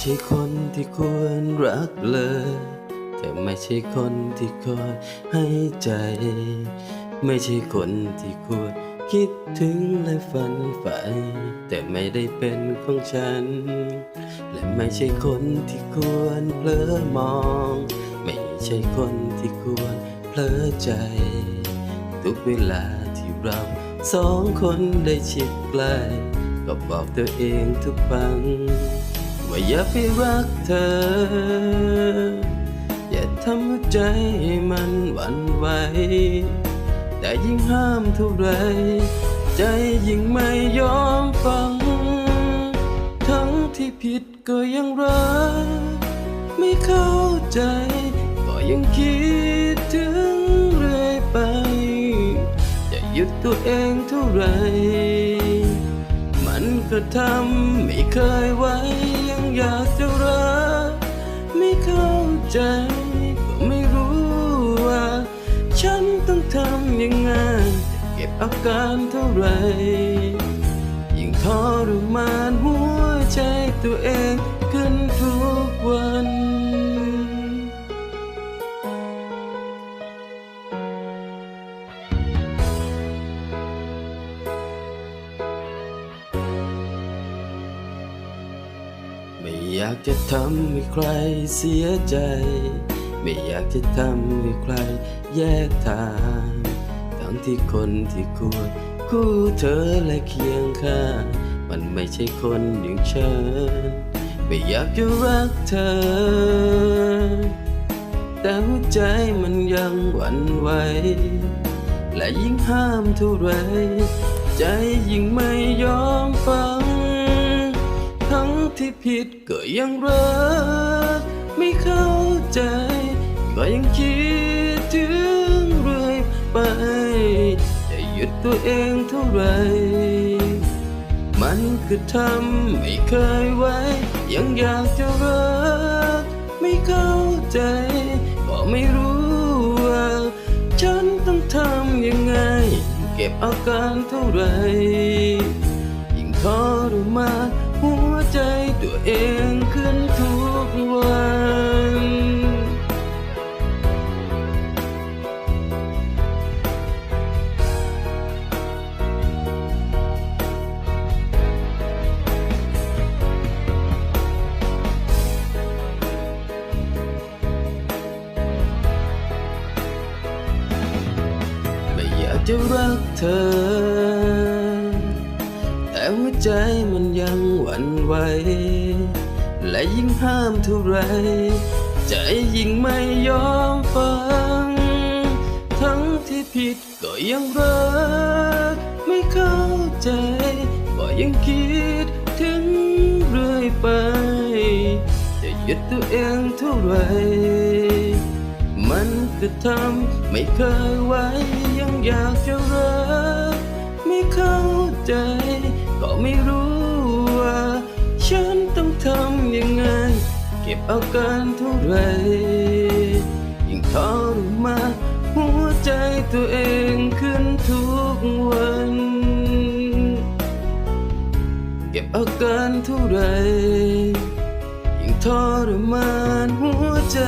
ไม่ใช่คนที่ควรรักเลย แต่ไม่ใช่คนที่คอยให้ใจ ไม่ใช่คนที่ควรคิดถึงและฝันใฝ่แต่ไม่ได้เป็นของฉัน และไม่ใช่คนที่ควรเพลอมอง ไม่ใช่คนที่ควรเพลอใจ ทุกเวลาที่เราสองคนได้ชิดใกล้ก็บอกตัวเองทุกครั้ง ว่าอย่าไปรักเธอ อย่าทำใจให้มันหวั่นไหวแต่ยิ่งห้ามเท่าไร ใจยิ่งไม่ยอมฟัง ทั้งที่ผิดก็ยังรัก ไม่เข้าใจ ก็ยังคิดถึงเรื่อยไปจะหยุดตัวเองเท่าไร มันก็ทำไม่เคยไว้ อยากจะรักไม่เข้าใจก็ไม่รู้ว่า ฉันต้องทำยังไง เก็บอาการเท่าไหร่ยิ่งทรมานหัวใจตัวเองขึ้นทุกวัน ไม่อยากจะทำให้ใครเสียใจ ไม่อยากจะทำให้ใครแยกทาง ทั้งที่คนที่ควรคู่เธอและเคียงข้าง มันไม่ใช่คนอย่างฉัน ไม่อยากจะรักเธอ แต่หัวใจมันยังหวั่นไหว และยิ่งห้ามเท่าไร ใจยิ่งไม่ยอมฟัง ที่ผิดก็ยังรัก ไม่เข้าใจ ก็ยังคิดถึงเรื่อยไปจะหยุดตัวเองเท่าไหรมันคือทำไม่เคยไว้ ยังอยากจะรัก ไม่เข้าใจ ก็ไม่รู้ว่า ฉันต้องทำยังไง เก็บอาการเท่าไหรยิ่งทรมาน ตัวเองขึ้นทุก แต่หัวใจมันยังหวั่นไหว และยิ่งห้ามเท่าไร ใจยิ่งไม่ยอมฟัง ทั้งที่ผิดก็ยังรัก ไม่เข้าใจ ก็ยังคิดถึงเรื่อยไป จะหยุดตัวเองเท่าไร มันก็ทำไม่เคยไว้ยังอยากจะรัก ไม่เข้าใจ ไม่รู้ว่า ฉันต้องทำยังไง เก็บอาการเท่าไรยิ่งทรมานหัวใจตัวเองขึ้นทุกวัน เก็บอาการเท่าไรยิ่งทรมานหัวใจ